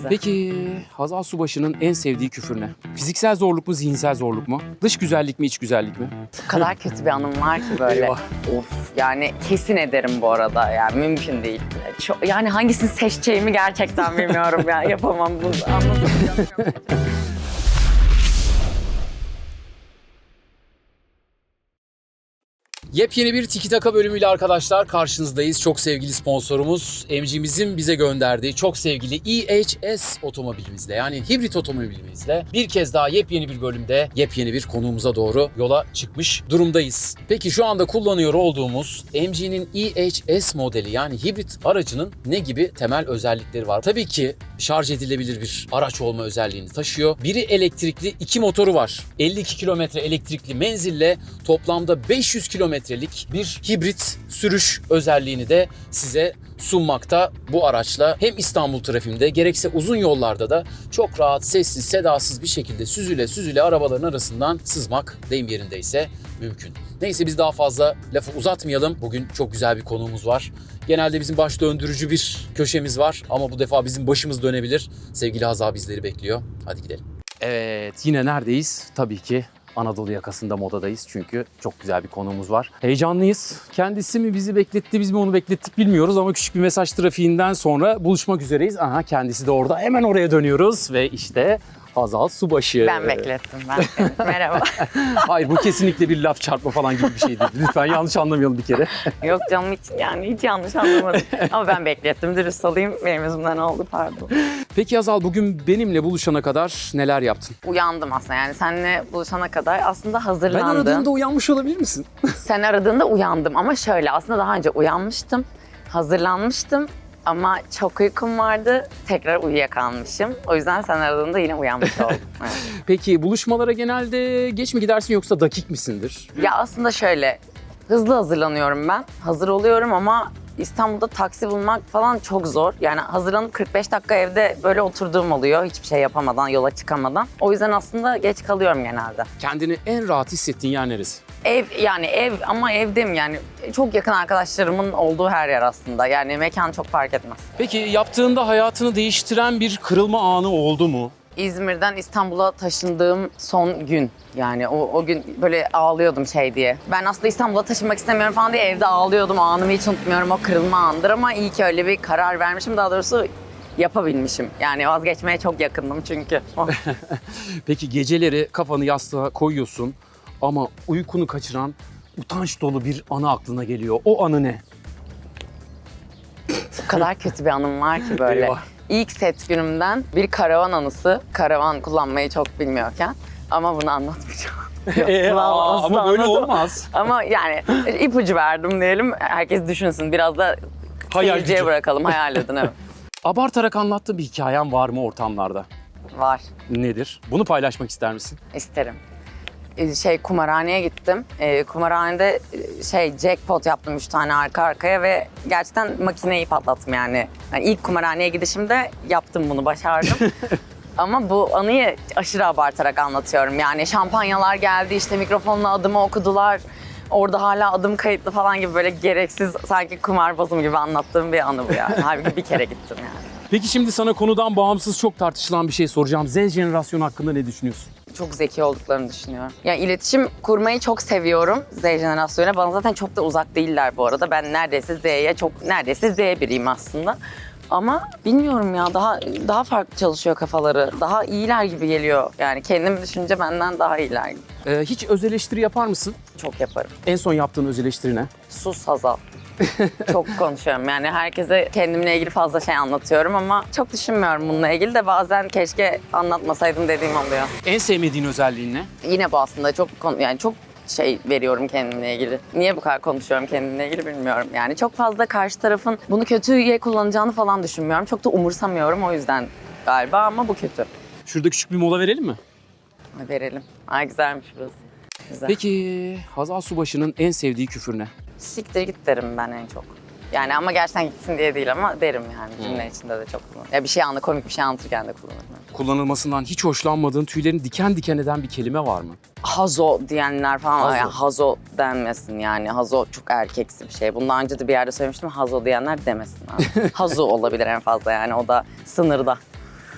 bize. Peki Hazal Subaşı'nın en sevdiği küfür ne? Fiziksel zorluk mu, zihinsel zorluk mu? Dış güzellik mi, iç güzellik mi? O kadar kötü bir anım var ki böyle. Of yani kesin ederim bu arada yani mümkün değil. Çok, yani hangisini seçeceğimi gerçekten bilmiyorum ya yapamam bunu. Yepyeni bir Tiki Taka bölümüyle arkadaşlar karşınızdayız. Çok sevgili sponsorumuz MG'mizin bize gönderdiği çok sevgili EHS otomobilimizle yani hibrit otomobilimizle bir kez daha yepyeni bir bölümde yepyeni bir konuğumuza doğru yola çıkmış durumdayız. Peki şu anda kullanıyor olduğumuz MG'nin EHS modeli yani hibrit aracının ne gibi temel özellikleri var? Tabii ki şarj edilebilir bir araç olma özelliğini taşıyor. Biri elektrikli, iki motoru var. 52 kilometre elektrikli menzille toplamda 500 kilometrelik bir hibrit sürüş özelliğini de size sunmakta bu araçla hem İstanbul trafiğinde gerekse uzun yollarda da çok rahat, sessiz, sedasız bir şekilde süzüle süzüle arabaların arasından sızmak deyim yerindeyse mümkün. Neyse biz daha fazla lafı uzatmayalım. Bugün çok güzel bir konuğumuz var. Genelde bizim baş döndürücü bir köşemiz var ama bu defa bizim başımız dönebilir. Sevgili Hazal bizleri bekliyor. Hadi gidelim. Evet yine neredeyiz? Tabii ki Anadolu yakasında modadayız çünkü çok güzel bir konuğumuz var. Heyecanlıyız. Kendisi mi bizi bekletti, biz mi onu beklettik bilmiyoruz ama küçük bir mesaj trafiğinden sonra buluşmak üzereyiz. Aha kendisi de orada. Hemen oraya dönüyoruz ve işte Hazal Subaşı. ben beklettim ben. seni. Merhaba. Hayır bu kesinlikle bir laf çarpma falan gibi bir şey değil. Lütfen yanlış anlamayalım bir kere. Yok canım hiç yani hiç yanlış anlamadım. Ama ben beklettim dürüst olayım. Benim yüzümden oldu pardon. Peki Hazal bugün benimle buluşana kadar neler yaptın? Uyandım aslında yani seninle buluşana kadar aslında Ben hazırlandım. aradığımda uyanmış olabilir misin? Sen aradığında uyandım ama şöyle aslında daha önce uyanmıştım, hazırlanmıştım ama çok uykum vardı. Tekrar uyuyakalmışım. O yüzden sen aradığında yine uyanmış oldum. Evet. Peki buluşmalara genelde geç mi gidersin yoksa dakik misindir? Ya aslında şöyle hızlı hazırlanıyorum ben. Hazır oluyorum ama İstanbul'da taksi bulmak falan çok zor. Yani hazırlanıp 45 dakika evde böyle oturduğum oluyor. Hiçbir şey yapamadan, yola çıkamadan. O yüzden aslında geç kalıyorum genelde. Kendini en rahat hissettiğin yer neresi? Ev yani ev ama evdim yani çok yakın arkadaşlarımın olduğu her yer aslında. Yani mekan çok fark etmez. Peki yaptığında hayatını değiştiren bir kırılma anı oldu mu? İzmir'den İstanbul'a taşındığım son gün. Yani o, o gün böyle ağlıyordum şey diye. Ben aslında İstanbul'a taşınmak istemiyorum falan diye evde ağlıyordum. Anımı hiç unutmuyorum o kırılma andır ama iyi ki öyle bir karar vermişim. Daha doğrusu yapabilmişim. Yani vazgeçmeye çok yakındım çünkü. Peki geceleri kafanı yastığa koyuyorsun ama uykunu kaçıran utanç dolu bir anı aklına geliyor. O anı ne? o kadar kötü bir anım var ki böyle. Eyvah. İlk set günümden bir karavan anısı. Karavan kullanmayı çok bilmiyorken. Ama bunu anlatmayacağım. Yok, aa, ama böyle olmaz. Ama yani ipucu verdim diyelim. Herkes düşünsün. Biraz da Hayal gücü. bırakalım. Hayal edin evet. Abartarak anlattığın bir hikayen var mı ortamlarda? Var. Nedir? Bunu paylaşmak ister misin? isterim. Ee, Şey kumarhaneye gittim. Ee, kumarhanede e, şey jackpot yaptım üç tane arka arkaya ve gerçekten makineyi patlattım yani. yani ilk kumarhaneye gidişimde yaptım bunu, başardım. Ama bu anıyı aşırı abartarak anlatıyorum. Yani şampanyalar geldi, işte mikrofonla adımı okudular. Orada hala adım kayıtlı falan gibi böyle gereksiz sanki kumarbazım gibi anlattığım bir anı bu yani. Halbuki bir kere gittim yani. Peki şimdi sana konudan bağımsız çok tartışılan bir şey soracağım. Z jenerasyonu hakkında ne düşünüyorsun? Çok zeki olduklarını düşünüyorum. Yani iletişim kurmayı çok seviyorum Z jenerasyonuna. Bana zaten çok da uzak değiller bu arada. Ben neredeyse Z'ye çok neredeyse Z biriyim aslında. Ama bilmiyorum ya daha daha farklı çalışıyor kafaları. Daha iyiler gibi geliyor. Yani kendim düşünce benden daha iyiler gibi. Ee, hiç öz eleştiri yapar mısın? Çok yaparım. En son yaptığın öz eleştiri ne? Sus Hazal. çok konuşuyorum yani herkese kendimle ilgili fazla şey anlatıyorum ama çok düşünmüyorum bununla ilgili de bazen keşke anlatmasaydım dediğim oluyor. En sevmediğin özelliğin ne? Yine bu aslında çok konu- yani çok şey veriyorum kendimle ilgili. Niye bu kadar konuşuyorum kendimle ilgili bilmiyorum. Yani çok fazla karşı tarafın bunu kötüye kullanacağını falan düşünmüyorum. Çok da umursamıyorum o yüzden galiba ama bu kötü. Şurada küçük bir mola verelim mi? Verelim. Ay güzelmiş burası. Güzel. Peki Hazal Subaşı'nın en sevdiği küfür ne? Siktir git derim ben en çok. Yani ama gerçekten gitsin diye değil ama derim yani cümle içinde de çok kullanırım. Ya bir şey anla komik bir şey anlatırken de kullanırım. Kullanılmasından hiç hoşlanmadığın tüylerini diken diken eden bir kelime var mı? Hazo diyenler falan Hazo. Yani hazo denmesin yani. Hazo çok erkeksi bir şey. Bundan önce de bir yerde söylemiştim. Hazo diyenler demesin abi. hazo olabilir en fazla yani o da sınırda.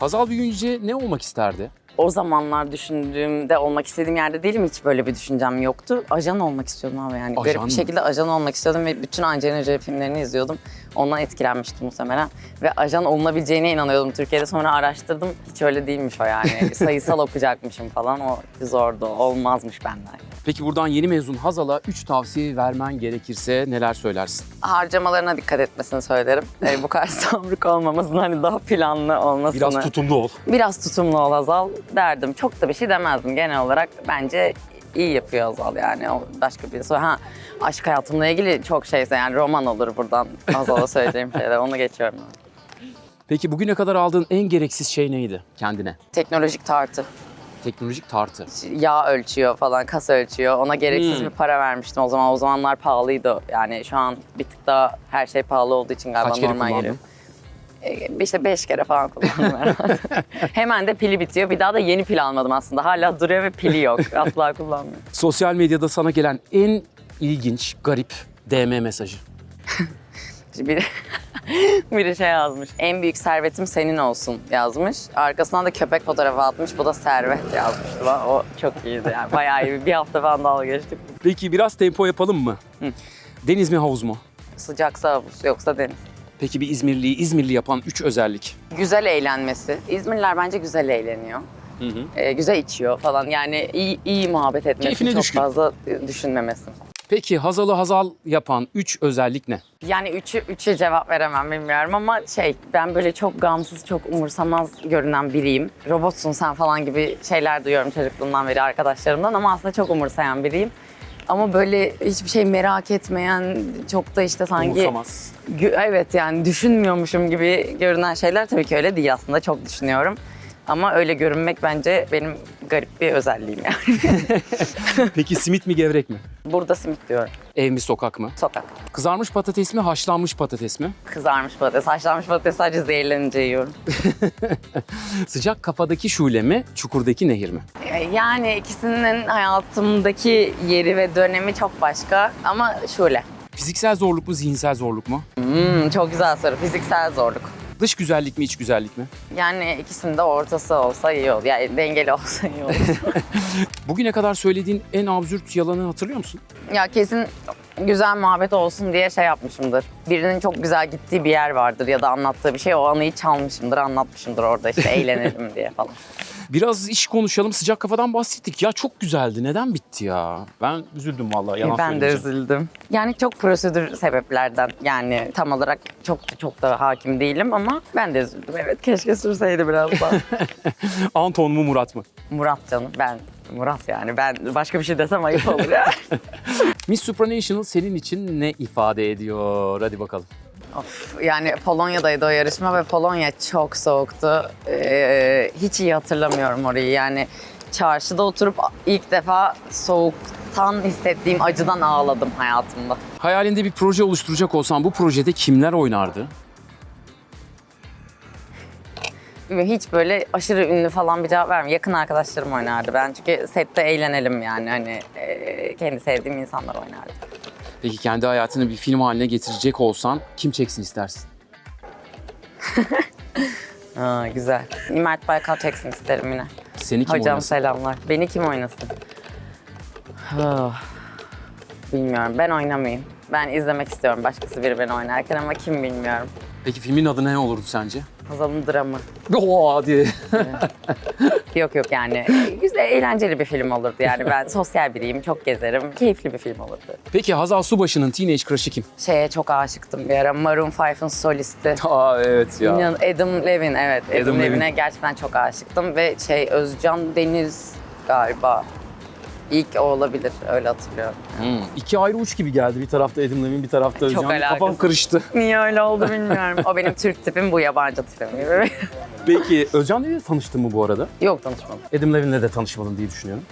Hazal büyüyünce ne olmak isterdi? O zamanlar düşündüğümde olmak istediğim yerde değilim. Hiç böyle bir düşüncem yoktu. Ajan olmak istiyordum abi yani. Ajan Garip mı? bir şekilde ajan olmak istiyordum ve bütün Angelina Jolie filmlerini izliyordum. Ondan etkilenmiştim muhtemelen. Ve ajan olunabileceğine inanıyordum Türkiye'de. Sonra araştırdım. Hiç öyle değilmiş o yani. Sayısal okuyacakmışım falan. O zordu. Olmazmış benden. Peki buradan yeni mezun Hazal'a 3 tavsiye vermen gerekirse neler söylersin? Harcamalarına dikkat etmesini söylerim. Ee, bu kadar sabrık olmamasını hani daha planlı olmasını. Biraz tutumlu ol. Biraz tutumlu ol Hazal derdim. Çok da bir şey demezdim. Genel olarak bence iyi yapıyor Hazal yani. O başka bir soru. Ha aşk hayatımla ilgili çok şeyse yani roman olur buradan Hazal'a söyleyeceğim şeyler. Onu geçiyorum. Peki bugüne kadar aldığın en gereksiz şey neydi kendine? Teknolojik tartı. Teknolojik tartı. Yağ ölçüyor falan, kas ölçüyor. Ona gereksiz Hmm. bir para vermiştim o zaman. O zamanlar pahalıydı. Yani şu an bir tık daha her şey pahalı olduğu için galiba Kaç kere normal kullandın? geliyor. Ee, işte beş kere falan kullandım herhalde. Hemen de pili bitiyor. Bir daha da yeni pil almadım aslında. Hala duruyor ve pili yok. Asla kullanmıyorum. Sosyal medyada sana gelen en ilginç, garip DM mesajı. Biri, biri şey yazmış. En büyük servetim senin olsun yazmış. Arkasından da köpek fotoğrafı atmış. Bu da servet yazmıştı. O çok iyiydi yani. Bayağı iyi. Bir hafta falan dalga geçtik. Peki biraz tempo yapalım mı? Hı. Deniz mi havuz mu? Sıcaksa havuz yoksa deniz. Peki bir İzmirliyi İzmirli yapan 3 özellik. Güzel eğlenmesi. İzmirliler bence güzel eğleniyor. Hı hı. Ee, güzel içiyor falan. Yani iyi, iyi muhabbet etmesi. Keyfine çok düşkün. fazla e, düşünmemesi. Peki Hazal'ı Hazal yapan 3 özellik ne? Yani üçü, üçe cevap veremem bilmiyorum ama şey ben böyle çok gamsız, çok umursamaz görünen biriyim. Robotsun sen falan gibi şeyler duyuyorum çocukluğumdan beri arkadaşlarımdan ama aslında çok umursayan biriyim. Ama böyle hiçbir şey merak etmeyen, çok da işte sanki... Umursamaz. Evet yani düşünmüyormuşum gibi görünen şeyler tabii ki öyle değil aslında çok düşünüyorum. Ama öyle görünmek bence benim garip bir özelliğim yani. Peki simit mi gevrek mi? Burada simit diyorum. Ev mi sokak mı? Sokak. Kızarmış patates mi haşlanmış patates mi? Kızarmış patates, haşlanmış patates sadece zehirlenince yiyorum. Sıcak kafadaki şule mi çukurdaki nehir mi? Yani ikisinin hayatımdaki yeri ve dönemi çok başka ama şöyle. Fiziksel zorluk mu zihinsel zorluk mu? Hmm, çok güzel soru. Fiziksel zorluk. Dış güzellik mi iç güzellik mi? Yani ikisinin de ortası olsa iyi olur. Yani dengeli olsa iyi olur. Bugüne kadar söylediğin en absürt yalanı hatırlıyor musun? ya kesin güzel muhabbet olsun diye şey yapmışımdır. Birinin çok güzel gittiği bir yer vardır ya da anlattığı bir şey. O anıyı çalmışımdır, anlatmışımdır orada işte eğlenelim diye falan. Biraz iş konuşalım. Sıcak kafadan bahsettik. Ya çok güzeldi. Neden bitti ya? Ben üzüldüm vallahi. Yalan ben de üzüldüm. Yani çok prosedür sebeplerden yani tam olarak çok çok da hakim değilim ama ben de üzüldüm. Evet keşke sürseydi biraz daha. Anton mu Murat mı? Murat canım ben Murat yani ben başka bir şey desem ayıp olur ya. Miss Supranational senin için ne ifade ediyor? Hadi bakalım. Of, yani Polonya'daydı o yarışma ve Polonya çok soğuktu. Ee, hiç iyi hatırlamıyorum orayı yani çarşıda oturup ilk defa soğuktan hissettiğim acıdan ağladım hayatımda. Hayalinde bir proje oluşturacak olsan bu projede kimler oynardı? Hiç böyle aşırı ünlü falan bir cevap vermiyorum. Yakın arkadaşlarım oynardı ben. Çünkü sette eğlenelim yani. Hani e, kendi sevdiğim insanlar oynardı. Peki kendi hayatını bir film haline getirecek olsan kim çeksin istersin? Aa, güzel. Mert Baykal çeksin isterim yine. Seni kim Hocam oynasın? selamlar. Beni kim oynasın? Ah, Bilmiyorum. Ben oynamayayım. Ben izlemek istiyorum başkası biri beni oynarken ama kim bilmiyorum. Peki filmin adı ne olurdu sence? Hazal'ın dramı. Oha diye. Yok yok yani. Güzel, eğlenceli bir film olurdu yani. Ben sosyal biriyim, çok gezerim. Keyifli bir film olurdu. Peki Hazal Subaşı'nın teenage crush'ı kim? Şeye çok aşıktım bir ara. Maroon 5'ın solisti. Aa evet İnan Adam Levin evet. Adam, Adam Levin. Levin'e gerçekten çok aşıktım ve şey Özcan Deniz galiba ilk o olabilir öyle hatırlıyorum. Hmm. İki ayrı uç gibi geldi. Bir tarafta Adam Levine, bir tarafta Özcan. alakasız. Kafam karıştı. Niye öyle oldu bilmiyorum. o benim Türk tipim bu yabancı tipim gibi. Peki Özcan ile tanıştın mı bu arada? Yok tanışmadım. Adam Levine'le de tanışmadın diye düşünüyorum.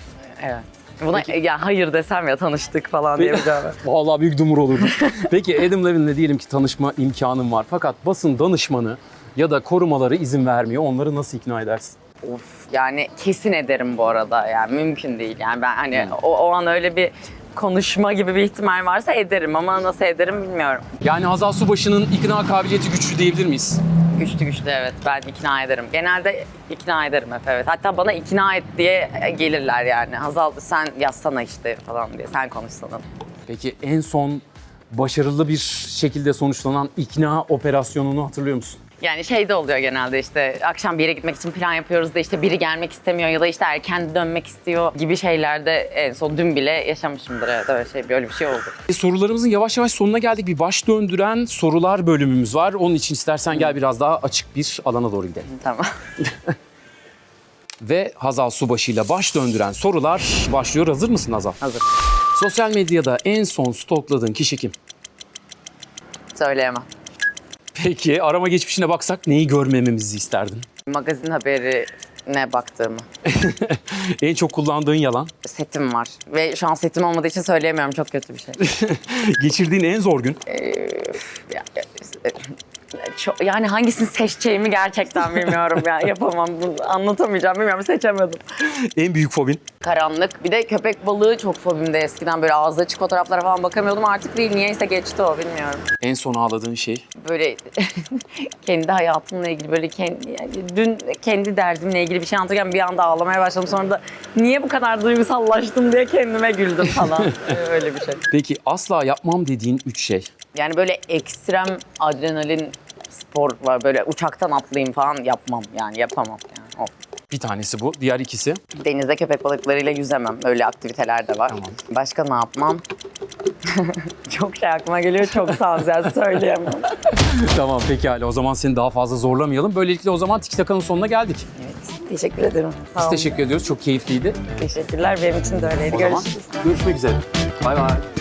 Evet. Buna ya hayır desem ya tanıştık falan diye bir cevap. ver. Vallahi büyük dumur olurdu. Peki Adam Levine'le diyelim ki tanışma imkanın var. Fakat basın danışmanı ya da korumaları izin vermiyor. Onları nasıl ikna edersin? Of yani kesin ederim bu arada yani mümkün değil yani ben hani o, o an öyle bir konuşma gibi bir ihtimal varsa ederim ama nasıl ederim bilmiyorum. Yani Hazal Subaşı'nın ikna kabiliyeti güçlü diyebilir miyiz? Güçlü güçlü evet. Ben ikna ederim. Genelde ikna ederim hep evet. Hatta bana ikna et diye gelirler yani. Hazal sen yazsana işte falan diye. Sen konuşsana. Peki en son başarılı bir şekilde sonuçlanan ikna operasyonunu hatırlıyor musun? Yani şey de oluyor genelde işte akşam bir yere gitmek için plan yapıyoruz da işte biri gelmek istemiyor ya da işte erken dönmek istiyor gibi şeylerde en son dün bile yaşamışımdır evet öyle şey böyle bir şey oldu. E, Sorularımızın yavaş yavaş sonuna geldik. Bir baş döndüren sorular bölümümüz var. Onun için istersen gel biraz daha açık bir alana doğru gidelim. Tamam. Ve Hazal Subaşı ile baş döndüren sorular başlıyor. Hazır mısın Hazal? Hazır. Sosyal medyada en son stokladığın kişi kim? Söyleyemem. Peki arama geçmişine baksak neyi görmememizi isterdin? Magazin haberine baktığımı. en çok kullandığın yalan? Setim var. Ve şu an setim olmadığı için söyleyemiyorum. Çok kötü bir şey. Geçirdiğin en zor gün? Ya- e, çok, yani hangisini seçeceğimi gerçekten bilmiyorum ya. Yapamam. Bunu anlatamayacağım. Bilmiyorum. Seçemedim. En büyük fobin? Karanlık. Bir de köpek balığı çok fobimde eskiden. Böyle ağzı açık fotoğraflara falan bakamıyordum. Artık değil. Niyeyse geçti o. Bilmiyorum. En son ağladığın şey? Böyle kendi hayatımla ilgili böyle kendi, yani dün kendi derdimle ilgili bir şey anlatırken bir anda ağlamaya başladım. Sonra da niye bu kadar duygusallaştım diye kendime güldüm falan. Öyle bir şey. Peki asla yapmam dediğin üç şey? Yani böyle ekstrem adrenalin spor var. Böyle uçaktan atlayayım falan yapmam yani yapamam yani. Bir tanesi bu. Diğer ikisi? Denizde köpek balıklarıyla yüzemem. Öyle aktiviteler de var. Tamam. Başka ne yapmam? çok şey aklıma geliyor. Çok sağ ol. Söyleyemem. tamam pekala. O zaman seni daha fazla zorlamayalım. Böylelikle o zaman Tiki Taka'nın sonuna geldik. Evet. Teşekkür ederim. Sağ Biz olun. teşekkür ediyoruz. Çok keyifliydi. Teşekkürler. Benim için de öyleydi. O zaman Görüşürüz. görüşmek üzere. Bay bay.